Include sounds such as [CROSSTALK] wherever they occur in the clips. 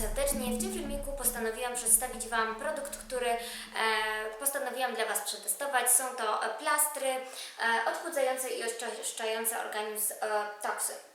serdecznie. W tym filmiku postanowiłam przedstawić Wam produkt, który e, postanowiłam dla Was przetestować. Są to plastry e, odchudzające i oczyszczające organizm z toksyn.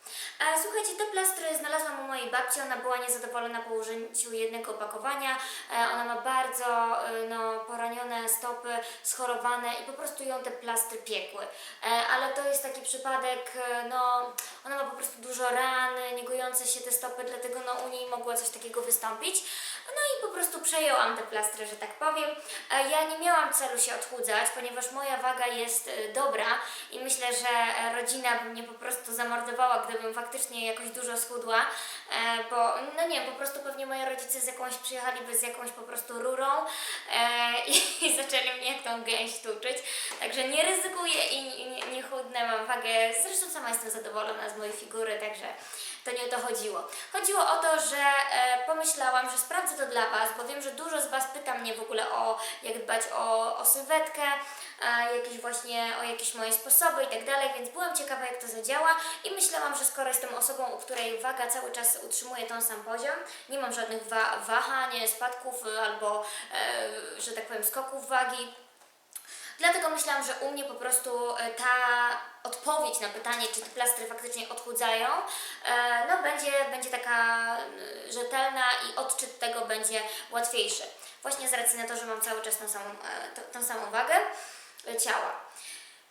Słuchajcie, te plastry znalazłam u mojej babci, ona była niezadowolona po użyciu jednego opakowania. E, Ona ma bardzo e, no, poranione stopy, schorowane i po prostu ją te plastry piekły. E, Ale to jest taki przypadek, e, no, ona ma po prostu dużo ran, niegojące się te stopy, dlatego no, u niej mogło coś takiego wystąpić. No i po prostu przejęłam te plastry, że tak powiem. E, Ja nie miałam celu się odchudzać, ponieważ moja waga jest e, dobra i myślę, że e, rodzina by mnie po prostu zamordowała, gdybym faktycznie jakoś dużo schudła, e, bo no nie, po prostu pewnie moi rodzice z jakąś przyjechaliby z jakąś po prostu rurą e, i, [LAUGHS] i zaczęli mnie tą gęś tuczyć. Także nie ryzykuję i nie, nie chudnę, mam wagę, zresztą sama jestem zadowolona z mojej figury, także to nie o to chodziło. Chodziło o to, że e, pomyślałam, że sprawdzę to dla Was, bo wiem, że dużo z Was pyta mnie w ogóle o jak dbać o, o sylwetkę, e, jakieś właśnie o jakieś moje sposoby i tak dalej, więc byłam ciekawa jak to zadziała i myślałam, że skoro jestem osobą, u której waga cały czas utrzymuje ten sam poziom, nie mam żadnych wa- wahań, spadków e, albo, e, że tak powiem, skoków wagi, Dlatego myślałam, że u mnie po prostu e, ta odpowiedź na pytanie, czy te plastry faktycznie odchudzają, e, no będzie, będzie taka e, rzetelna i odczyt tego będzie łatwiejszy. Właśnie z racji na to, że mam cały czas tą samą, tą, samą wagę ciała.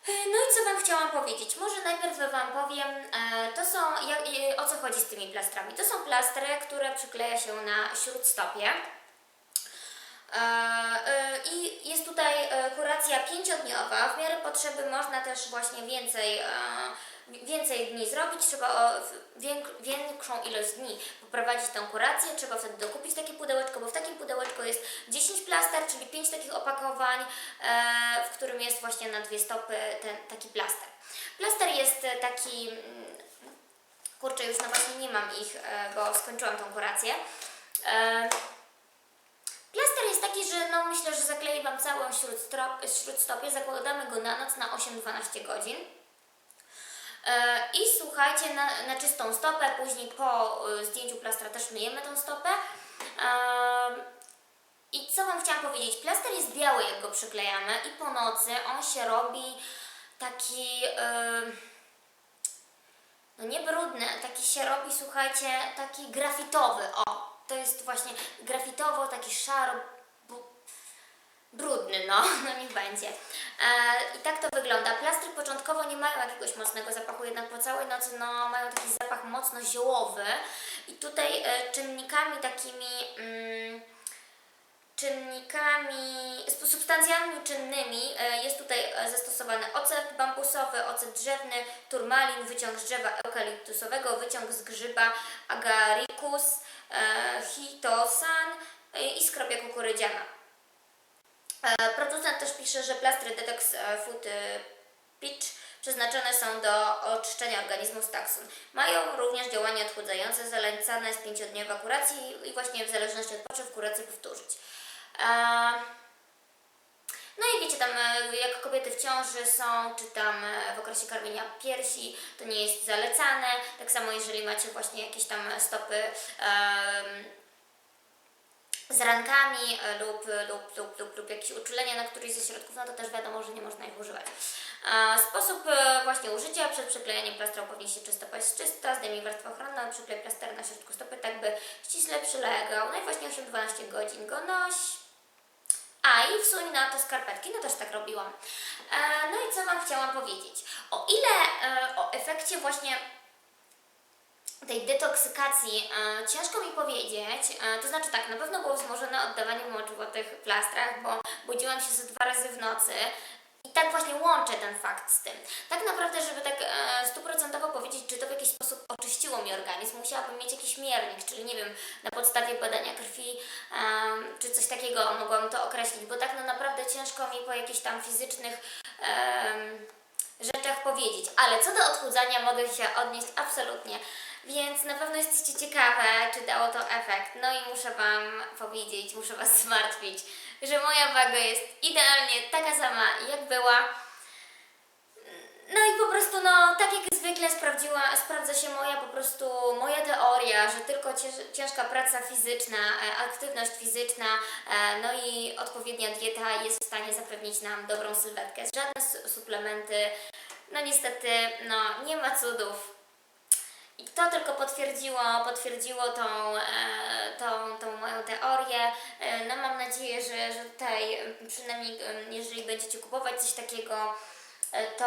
No i co Wam chciałam powiedzieć? Może najpierw Wam powiem, to są, o co chodzi z tymi plastrami. To są plastry, które przykleja się na śródstopie. E, e, I jest tutaj e, kuracja pięciodniowa. W miarę potrzeby można też właśnie więcej, więcej dni zrobić. Trzeba większą ilość dni poprowadzić tę kurację. Trzeba wtedy dokupić takie pudełeczko, bo w takim pudełeczku jest 10 plaster, czyli 5 takich opakowań, w którym jest właśnie na dwie stopy ten taki plaster. Plaster jest taki, mm, kurczę, już no właśnie nie mam ich, bo skończyłam tą kurację. Plaster jest taki, że no myślę, że zaklei Wam całą śródstopię, zakładamy go na noc na 8-12 godzin. E, I słuchajcie, na, na czystą stopę, później po e, zdjęciu plastra też myjemy tą stopę. E, I co Wam chciałam powiedzieć? Plaster jest biały, jak go przyklejamy i po nocy on się robi taki... no nie brudny, taki się robi, słuchajcie, taki grafitowy, o, jest właśnie grafitowo, taki szaro, brudny, no, [LAUGHS] no niech będzie. E, I tak to wygląda. Plastry początkowo nie mają jakiegoś mocnego zapachu, jednak po całej nocy, no, mają taki zapach mocno ziołowy i tutaj e, czynnikami takimi... Mm, czynnikami, sub- substancjami czynnymi e, jest tutaj e, zastosowany ocet bambusowy, ocet drzewny, turmalin, wyciąg z drzewa eukaliptusowego, wyciąg z grzyba agaricus, e, hitosan i skrobia kukurydziana. Producent też pisze, że plastry Detox Food Pitch przeznaczone są do oczyszczenia organizmu z taksun. Mają również działanie odchudzające, zalecane jest pięciodniowa kuracji i właśnie w zależności od potrzeb kurację powtórzyć. E, No i wiecie, tam e, jak kobiety w ciąży są, czy tam e, w okresie karmienia piersi, to nie jest zalecane. Tak samo jeżeli macie właśnie jakieś tam stopy z rankami e, lub, lub, lub, lub, lub jakieś uczulenia na któryś ze środków, no to też wiadomo, że nie można ich używać. E, Sposób e, właśnie użycia przed przyklejeniem plastra upewni się, czy stopa jest czysta, zdejmij warstwę ochronną, przyklej plaster na środku stopy, tak by ściśle przylegał. No i właśnie 8-12 godzin go noś. A i wsuń na to skarpetki, no też tak robiłam. E, no i co Wam chciałam powiedzieć? O ile e, o efekcie właśnie tej detoksykacji e, ciężko mi powiedzieć, e, to znaczy tak, na pewno było wzmożone oddawanie moczu po tych plastrach, bo budziłam się ze dwa razy w nocy i tak właśnie łączę ten fakt z tym. Tak naprawdę, żeby tak e, stuprocentowo powiedzieć, czy to oczyściło mi organizm, musiałabym mieć jakiś miernik, czyli nie wiem, na podstawie badania krwi, em, czy coś takiego mogłam to określić, bo tak no naprawdę ciężko mi po jakichś tam fizycznych em, rzeczach powiedzieć. Ale co do odchudzania mogę się odnieść absolutnie. Więc na pewno jesteście ciekawe, czy dało to efekt. No i muszę Wam powiedzieć, muszę Was [LAUGHS] zmartwić, że moja waga jest idealnie taka sama, jak była. Po prostu, no, tak jak zwykle sprawdziła, sprawdza się moja po prostu, moja teoria, że tylko cięż- ciężka praca fizyczna, e, aktywność fizyczna, e, no i odpowiednia dieta jest w stanie zapewnić nam dobrą sylwetkę. Żadne su- suplementy, no niestety, no nie ma cudów. I to tylko potwierdziło, potwierdziło tą, e, tą, tą moją teorię. No mam nadzieję, że, że tutaj przynajmniej jeżeli będziecie kupować coś takiego, to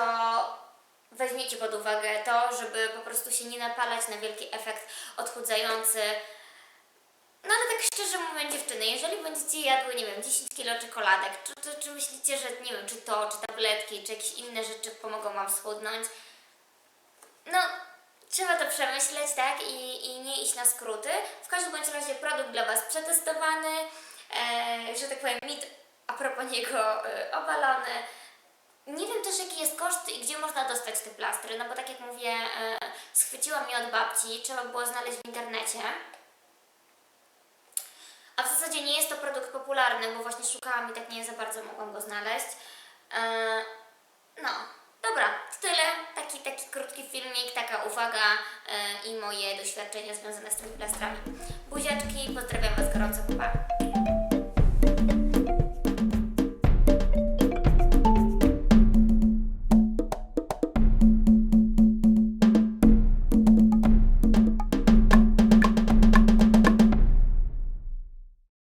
weźmiecie pod uwagę to, żeby po prostu się nie napalać na wielki efekt odchudzający. No ale tak szczerze mówiąc dziewczyny, jeżeli będziecie jadły, nie wiem, 10 kilo czekoladek, czy, czy, czy myślicie, że nie wiem, czy to, czy tabletki, czy jakieś inne rzeczy pomogą Wam schudnąć? No, trzeba to przemyśleć, tak? I, i nie iść na skróty. W każdym bądź razie produkt dla Was przetestowany, e, że tak powiem, mit a propos niego e, obalony. Nie wiem też jaki jest koszt i gdzie można dostać te plastry, no bo tak jak mówię, e, schwyciłam je od babci, trzeba było znaleźć w internecie. A w zasadzie nie jest to produkt popularny, bo właśnie szukałam i tak nie za bardzo mogłam go znaleźć. E, no, dobra, tyle. Taki, taki krótki filmik, taka uwaga e, i moje doświadczenia związane z tymi plastrami. Buziaczki, pozdrawiam Was gorąco, pa!